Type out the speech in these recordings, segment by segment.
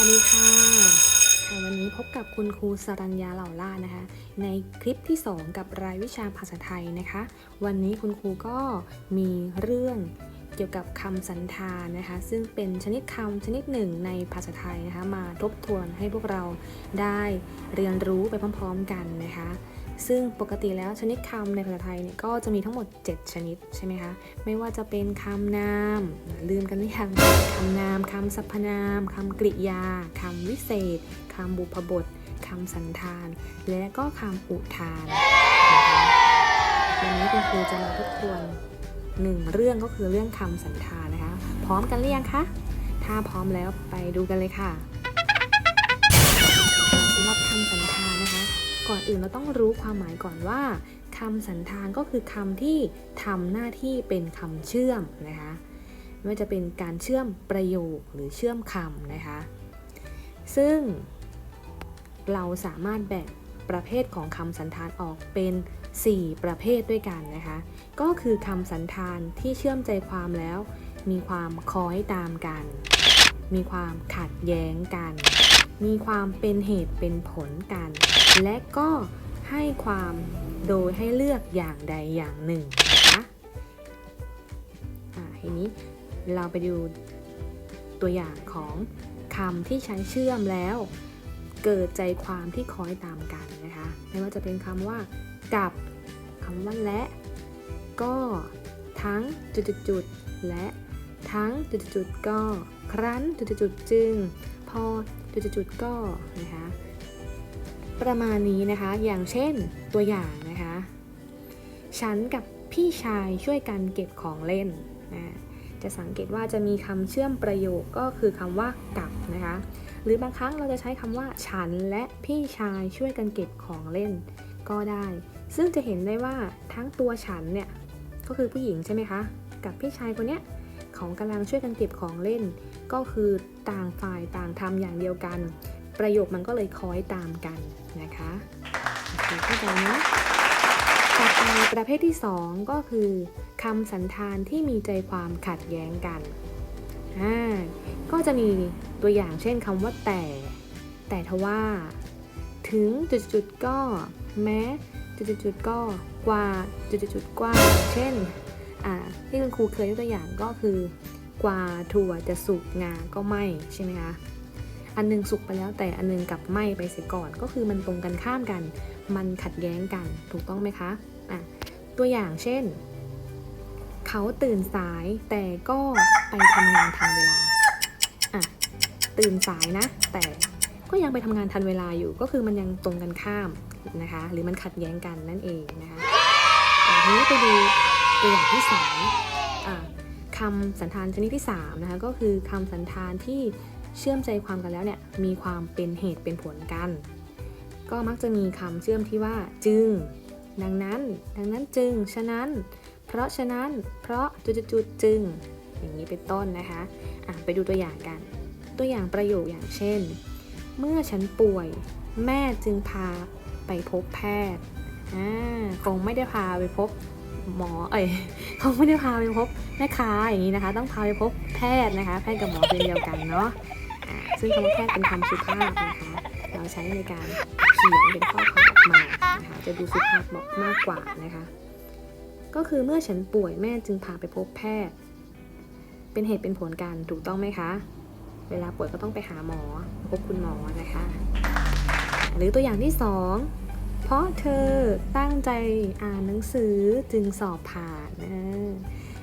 วัสดีค่ะวันนี้พบกับคุณครูสรัญญาเหล่าล่านะคะ ในคลิปที่ 2 กับรายวิชาภาษาไทยนะคะ วันนี้คุณครูก็มีเรื่องเกี่ยวกับคำสันธานนะคะ ซึ่งเป็นชนิดคำชนิดหนึ่งในภาษาไทยนะคะ มาทบทวนให้พวกเราได้เรียนรู้ไปพร้อม ๆ กันนะคะ ซึ่งปกติแล้วชนิดคำในภาษาไทยเนี่ยก็จะมีทั้งหมด 7 ชนิดใช่ไหมคะ ไม่ว่าจะเป็นคำนาม ลืมกันหรือยังคำนามคำสรรพนามคำกริยาคำวิเศษคำบุพบทคำสันธาน และก็คำอุทานวันนี้คุณครูจะมาทบทวนหนึ่งเรื่องก็คือเรื่องคำสันธานนะคะ พร้อมกันหรือยังคะ ถ้าพร้อมแล้วไปดูกันเลยค่ะสำหรับคำสันธาน ก่อนอื่นเราต้องรู้ความหมายก่อนว่าคำสันธานก็คือคำที่ทำหน้าที่เป็นคำเชื่อมนะคะไม่ว่าจะเป็นการเชื่อมประโยคหรือเชื่อมคำนะคะ ซึ่งเราสามารถแบ่งประเภทของคำสันธานออกเป็น 4 ประเภทด้วยกันนะคะ ก็คือคำสันธานที่เชื่อมใจความแล้ว มีความคล้อยตามกัน มีความขัดแย้งกัน มีความเป็นเหตุเป็นผลกัน และก็ให้ความโดยให้เลือกอย่างใดอย่างหนึ่งนะคะอ่าทีนี้เราไปดูตัวอย่างของคำที่ใช้เชื่อมแล้ว เกิดใจความที่คล้อยตามกันนะคะ ไม่ว่าจะเป็นคำว่ากับคำว่าและ ก็ทั้งจุดๆและทั้งจุดๆก็ครั้นจุดๆจึง พอจุดๆก็นะคะประมาณนี้นะคะ อย่างเช่นตัวอย่างนะคะ ฉันกับพี่ชายช่วยกันเก็บของเล่นนะจะสังเกตว่าจะมีคำเชื่อมประโยคก็คือคำว่ากับนะคะ หรือบางครั้งเราจะใช้คำว่า ฉันและพี่ชายช่วยกันเก็บของเล่นก็ได้ ซึ่งจะเห็นได้ว่าทั้งตัวฉันเนี่ยก็คือผู้หญิงใช่ไหมคะ กับพี่ชายคนเนี้ย เขากำลังช่วยกันเก็บของเล่น ก็คือต่างฝ่ายต่างทำอย่างเดียวกัน ประโยคมันก็เลยคล้อยตามกันนะคะเข้าใจนะต่อไปประเภทที่ 2 ก็คือคำสันธานที่มีใจความขัดแย้งกันอ่าก็จะมีตัวอย่างเช่นคำว่าแต่ แต่ทว่า ถึงจุดๆๆก็แม้จุดๆๆก็กว่าจุดๆๆกว่า เช่น อ่าที่คุณครูเคยยกตัวอย่างก็คือกว่าถั่วจะสุกงาก็ไหมใช่ไหมคะอันหนึงสุกไปแล้วแต่อันหนึงกลับไหมไปเสียก่อนก็คือมันตรงกันข้ามกัน มันขัดแย้งกันถูกต้องไหมคะอะตัวอย่างเช่น เขาตื่นสายแต่ก็ไปทำงานทันเวลาอะตื่นสายนะ แต่ก็ยังไปทำงานทันเวลาอยู่ก็คือมันยังตรงกันข้ามนะคะ หรือมันขัดแย้งกันนั่นเองนะคะอันนี้ไปดู ตัวอย่างที่สามอะคำสันธานชนิดที่สามนะคะก็คือคำสันธานที่เชื่อมใจความกันแล้วเนี่ยมีความเป็นเหตุเป็นผลกัน ก็มักจะมีคำเชื่อมที่ว่าจึง ดังนั้น ดังนั้นจึง ฉะนั้น เพราะฉะนั้น เพราะจุดๆๆจึง อย่างนี้เป็นต้นนะคะอะไปดูตัวอย่างกัน ตัวอย่างประโยคอย่างเช่น เมื่อฉันป่วย แม่จึงพาไปพบแพทย์อ่าคงไม่ได้พาไปพบ หมอ เอ้ยคงไม่ได้พาไปพบแม่ค้าอย่างนี้นะคะ ต้องพาไปพบแพทย์นะคะ แพทย์กับหมอเป็นเดียวกันเนาะซึ่งคำว่าแพทย์เป็นคำสุภาพนะคะเราใช้ในการเขียนเป็นข้อความออกมานะคะจะดูสุภาพมากกว่านะคะ ก็คือเมื่อฉันป่วยแม่จึงพาไปพบแพทย์ เป็นเหตุเป็นผลกันถูกต้องไหมคะ เวลาป่วยก็ต้องไปหาหมอพบคุณหมอนะคะ หรือตัวอย่างที่สอง เพราะเธอตั้งใจอ่านหนังสือจึงสอบผ่านนะ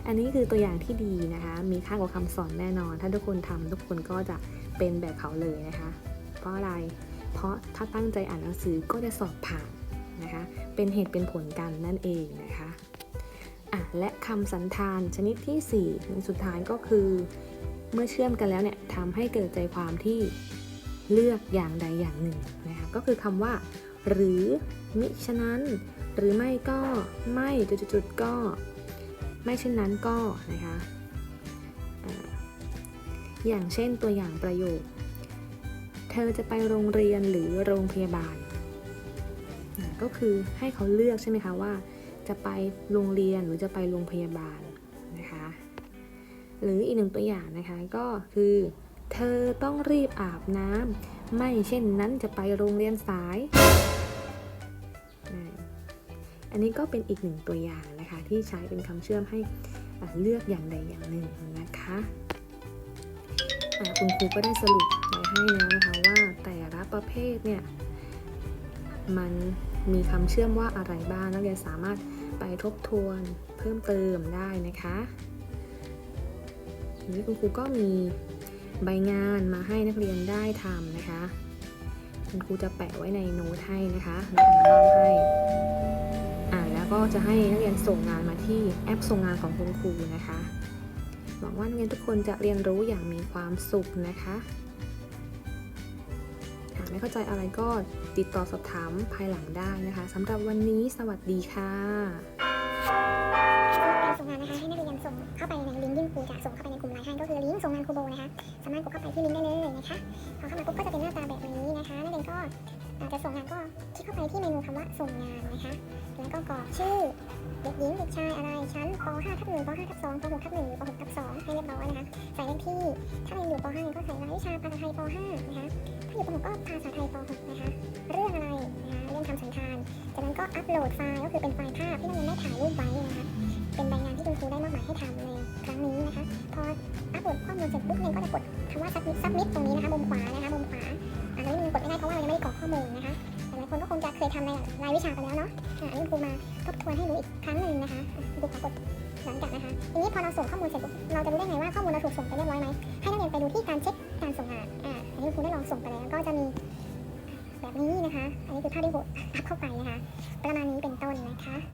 อันนี้คือตัวอย่างที่ดีนะคะ มีค่ากว่าคำสอนแน่นอน ถ้าทุกคนทำทุกคนก็จะเป็นแบบเขาเลยนะคะ เพราะอะไร เพราะถ้าตั้งใจอ่านหนังสือก็จะสอบผ่านนะคะ เป็นเหตุเป็นผลกันนั่นเองนะคะอะและคำสันธานชนิดที่4ถึงสุดท้ายก็คือ เมื่อเชื่อมกันแล้วเนี่ยทำให้เกิดใจความที่เลือกอย่างใดอย่างหนึ่งนะคะ ก็คือคำว่า หรือมิฉะนั้น หรือไม่ก็ไม่จุดๆก็ ไม่เช่นนั้นก็นะคะอย่างเช่นตัวอย่างประโยค เธอจะไปโรงเรียนหรือโรงพยาบาล ก็คือให้เขาเลือกใช่ไหมคะว่า จะไปโรงเรียนหรือจะไปโรงพยาบาลนะคะ หรืออีกหนึ่งตัวอย่างนะคะก็คือ เธอต้องรีบอาบน้ำไม่เช่นนั้นจะไปโรงเรียนสาย อันนี้ก็เป็นอีกหนึ่งตัวอย่างนะคะ ที่ใช้เป็นคำเชื่อมให้เลือกอย่างใดอย่างหนึ่งนะคะคุณครูก็ได้สรุปไว้ให้แล้วนะคะว่าแต่ละประเภทเนี่ยมันมีคำเชื่อมว่าอะไรบ้างนักเรียนสามารถไปทบทวนเพิ่มเติมได้นะคะทีนี้คุณครูก็มีใบงานมาให้นักเรียนได้ทำนะคะ คุณครูจะแปะไว้ในโน้ตให้นะคะแล้วก็มอบให้อ่าแล้วก็จะให้นักเรียนส่งงานมาที่แอปส่งงานของคุณครูนะคะ หวังว่านักเรียนทุกคนจะเรียนรู้อย่างมีความสุขนะคะหากไม่เข้าใจอะไรก็ติดต่อสอบถามภายหลังได้นะคะสำหรับวันนี้สวัสดีค่ะการส่งงานนะคะให้นักเรียนส่งเข้าไปในลิงก์ที่ครูจะส่งเข้าไปในกลุ่มไลน์ให้ก็คือลิงก์ส่งงานครูโบนะคะสามารถกดเข้าไปที่ลิงก์ได้เลยนะคะพอเข้ามาปุ๊บก็จะเป็นหน้าตาแบบ อาจจะส่งงานก็คลิกเข้าไปที่เมนูคำว่าส่งงานนะคะ แล้วก็กรอกชื่อเด็กหญิงเด็กชายอะไรชั้นป .5 ทับ1ป .5 ทับ2ป .6 ทับ1หรือป .6 ทับ2ให้เรียบร้อยนะคะใส่เลขที่ ถ้าเรียนอยู่ป .5 ก็ใส่รายวิชาภาษาไทยป .5 นะคะถ้าอยู่ป .6 ก็ภาษาไทยป .6 นะคะ เรื่องอะไรนะคะเรื่องคำสันธานจากนั้นก็อัปโหลดไฟล์ก็คือเป็นไฟล์ภาพที่นักเรียนได้ถ่ายรูปไว้นะคะ เป็นใบงานที่คุณครูได้มอบหมายให้ทำในครั้งนี้นะคะ พออัปโหลดข้อมูลเสร็จปุ๊บเนี่ยก็จะกดคำว่า submit submit ตรงนี้นะคะมุมขวานะคะมุมขวา อกข้อมูลนะคะหลายคนก็คงจะเคยทำในรายวิชาไปแล้วเนาะอันนี้ครูมาทบทวนให้รู้อีกครั้งหนึ่งนะคะดูขอกดหลังจากนะคะทีนี้พอเราส่งข้อมูลเสร็จเราจะรู้ได้ไงว่าข้อมูลเราถูกส่งไปเรียบร้อยไหมให้นักเรียนไปดูที่การเช็คการส่งงานอ่าอันนี้คุณครูได้ลองส่งไปแล้วก็จะมีแบบนี้นะคะ อันนี้คือภาพที่ครูอัพเข้าไปนะคะ ประมาณนี้เป็นต้นนะคะ